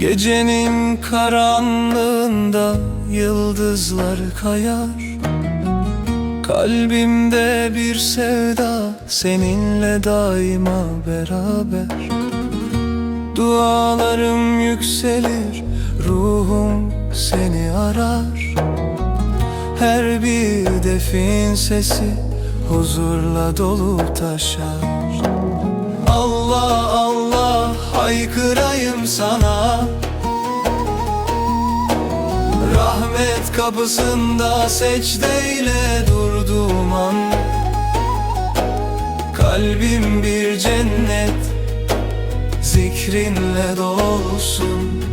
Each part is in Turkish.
Gecenin karanlığında yıldızlar kayar. Kalbimde bir sevda seninle daima beraber. Dualarım yükselir ruhum seni arar. Her bir defin sesi huzurla dolu taşar. Allah haykırayım sana. Rahmet kapısında secdeyle durduğum an Kalbim bir cennet Zikrinle dolsun.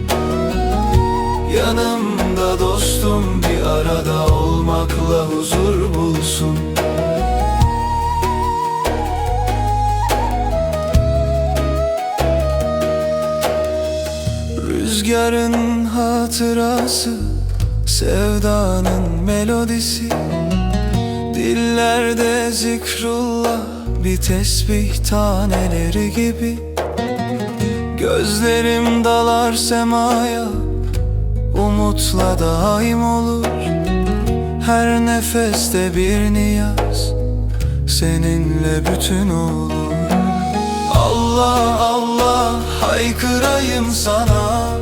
Yanımda dostum bir arada olmakla huzur Rüzgarın hatırası Sevdanın melodisi. Dillerde zikrullah Bir tesbih taneleri gibi. Gözlerim dalar semaya Umutla daim olur. Her nefeste bir niyaz Seninle bütün olur. Allah Allah haykırayım sana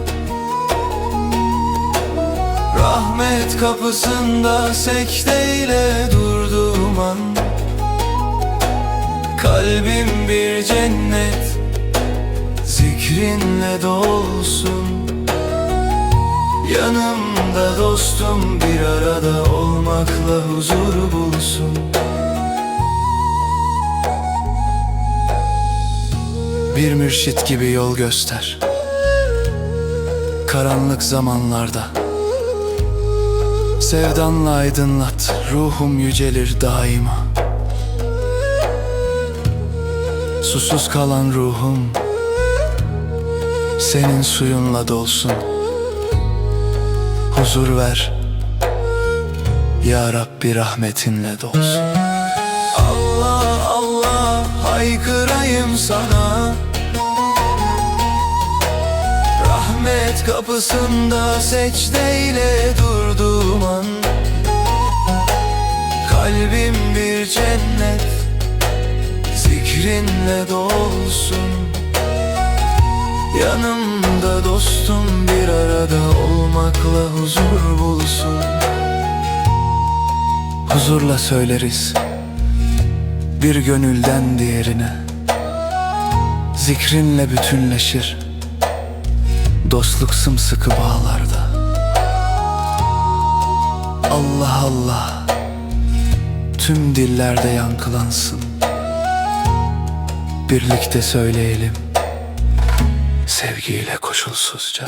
Rahmet kapısında sekteyle durduğum an Kalbim bir cennet Zikrinle dolsun. Yanımda dostum bir arada olmakla huzur bulsun. Bir mürşit gibi yol göster. Karanlık zamanlarda Sevdanla aydınlat Ruhum yücelir daima. Susuz kalan ruhum Senin suyunla dolsun. Huzur ver Ya Rabbi rahmetinle dolsun. Allah Allah haykırayım sana Rahmet kapısında secdeyle durduğum an Kalbim bir cennet Zikrinle dolsun. Yanımda dostum bir arada olmakla huzur bulsun. Huzurla söyleriz Bir gönülden diğerine. Zikrinle bütünleşir Dostluk sımsıkı bağlarda. Allah Allah. Tüm dillerde yankılansın. Birlikte söyleyelim. Sevgiyle koşulsuzca